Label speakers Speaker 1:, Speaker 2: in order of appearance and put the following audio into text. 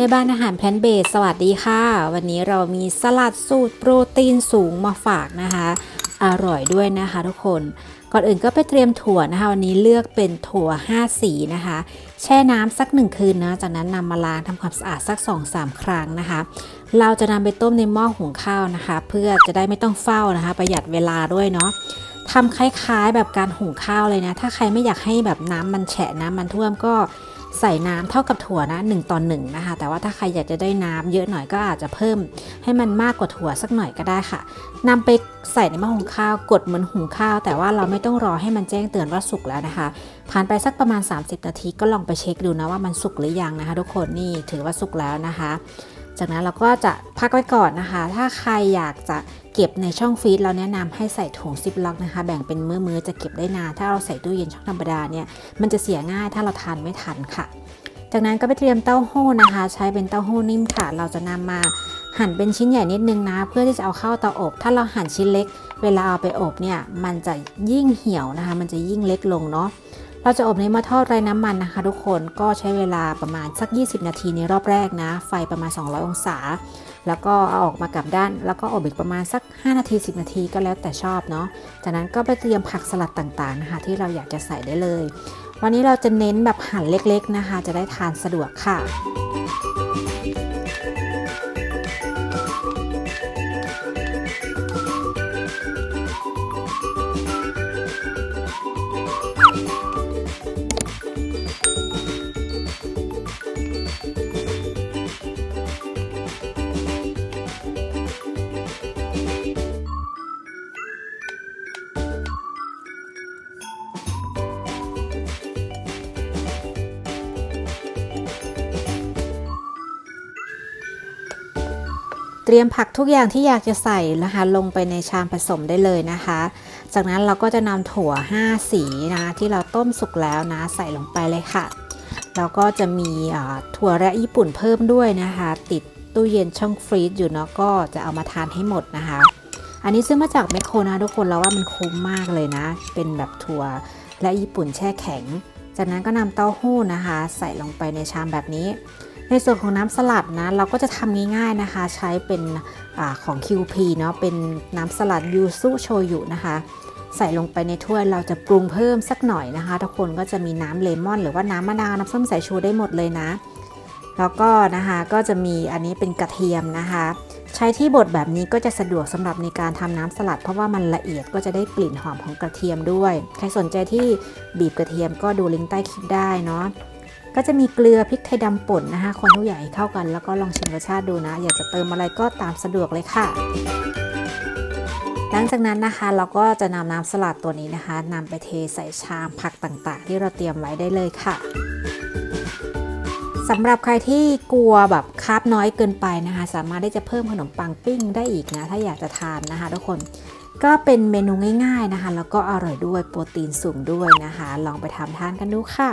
Speaker 1: ม่บ้านอาหารแพนเบสสวัสดีค่ะ วันนี้เรามีสลัดสูตรโปรตีนสูงมาฝากนะคะ อร่อยด้วยนะคะทุกคน ก่อนอื่นก็ไปเตรียมถั่วนะคะ วันนี้เลือกเป็นถั่ว 5 สีนะคะ แช่น้ำสักหนึ่งคืนนะ จากนั้นนำมาล้างทำความสะอาดสัก 2-3 ครั้งนะคะ เราจะนำไปต้มในหม้อหุงข้าวนะคะ เพื่อจะได้ไม่ต้องเฝ้านะคะ ประหยัดเวลาด้วยเนาะทำคล้ายๆแบบการหุงข้าวเลยนะ ถ้าใครไม่อยากให้แบบน้ำมันแฉะน้ำมันท่วมก็ ใส่น้ำเท่ากับถั่วนะ1ต่อ1นะคะ แต่ว่าถ้าใครอยากจะได้น้ำเยอะหน่อยก็อาจจะเพิ่มให้มันมากกว่าถั่วสักหน่อยก็ได้ค่ะนำไปใส่ในหม้อหุงข้าวกดเหมือนหุงข้าว แต่ว่าเราไม่ต้องรอให้มันแจ้งเตือนว่าสุกแล้วนะคะ ผ่านไปสักประมาณ 30 นาทีก็ลองไปเช็คดูนะว่ามันสุกหรือยังนะคะ ทุกคนนี่ถือว่าสุกแล้วนะคะ จากนั้นเราก็จะพักไว้ก่อนนะคะ ถ้าใครอยากจะเก็บในช่องฟรีซเราแนะนำให้ใส่ถุงซิปล็อกนะคะ แบ่งเป็นมื้อๆจะเก็บได้นาน ถ้าเราใส่ตู้เย็นช่องธรรมดาเนี่ย มันจะเสียง่ายถ้าเราทานไม่ทันค่ะ จากนั้นก็ไปเตรียมเต้าหู้นะคะ ใช้เป็นเต้าหู้นิ่มค่ะ เราจะนำมาหั่นเป็นชิ้นใหญ่นิดนึงนะ เพื่อที่จะเอาเข้าเตาอบ ถ้าเราหั่นชิ้นเล็ก เวลาเอาไปอบเนี่ย มันจะยิ่งเหี่ยวนะคะ มันจะยิ่งเล็กลงเนาะ เราจะอบในหม้อทอดไร้น้ำมันนะคะ ทุกคนก็ใช้เวลาประมาณสัก 20 นาทีในรอบแรกนะ ไฟประมาณ 200 องศา แล้วก็เอาออกมากลับด้าน แล้วก็อบอีกประมาณสัก 5 นาที 10 นาทีก็แล้วแต่ชอบเนาะจากนั้นก็ไปเตรียมผักสลัดต่างๆนะคะ ที่เราอยากจะใส่ได้เลย วันนี้เราจะเน้นแบบหั่นเล็กๆนะคะ จะได้ทานสะดวกค่ะ ตรียมผักทุกอย่างที่อยากจะใส่นะคะลงไปในชามผสมได้เลยนะคะ จากนั้นเราก็จะนำถั่ว 5 สีนะที่เราต้มสุกแล้วนะใส่ลงไปเลยค่ะ แล้วก็จะมีถั่วและญี่ปุ่นเพิ่มด้วยนะคะ ติดตู้เย็นช่องฟรีซอยู่เนาะก็จะเอามาทานให้หมดนะคะ อันนี้ซื้อมาจากแมคโครนะทุกคนเราว่ามันคุ้มมากเลยนะ เป็นแบบถั่วและญี่ปุ่นแช่แข็ง จากนั้นก็นำเต้าหู้นะคะ ใส่ลงไปในชามแบบนี้ ในส่วนของน้ำสลัดนะเราก็จะทำง่ายๆนะคะ ใช้เป็นอของ QP เนาะเป็นน้ำสลัดยูซุโชยุนะคะ ใส่ลงไปในถ้วยเราจะปรุงเพิ่มสักหน่อยนะคะ ทุกคนก็จะมีน้ำเลมอน หรือว่าน้ำมะนาวน้ำส้มสายชูได้หมดเลยนะ แล้วก็นะคะก็จะมีอันนี้เป็นกระเทียมนะคะ ใช้ที่บดแบบนี้ก็จะสะดวกสำหรับในการทำน้ำสลัด เพราะว่ามันละเอียดก็จะได้กลิ่นหอมของกระเทียมด้วย ใครสนใจที่บีบกระเทียมก็ดูลิงก์ใต้คลิปได้เนาะ ก็จะมีเกลือพริกไทยดำป่นนะคะคนทุกอย่างให้เข้ากัน แล้วก็ลองชิมรสชาติดูนะ อยากจะเติมอะไรก็ตามสะดวกเลยค่ะ หลังจากนั้นนะคะเราก็จะนำน้ำสลัดตัวนี้นะคะนำไปเทใส่ชามผักต่างๆ ที่เราเตรียมไว้ได้เลยค่ะสำหรับใครที่กลัวแบบคาร์บน้อยเกินไปนะคะ สามารถได้จะเพิ่มขนมปังปิ้งได้อีกนะ ถ้าอยากจะทานนะคะทุกคนก็เป็นเมนูง่าย ๆนะคะ แล้วก็อร่อยด้วยโปรตีนสูงด้วยนะคะ ลองไปทำทานกันดูค่ะ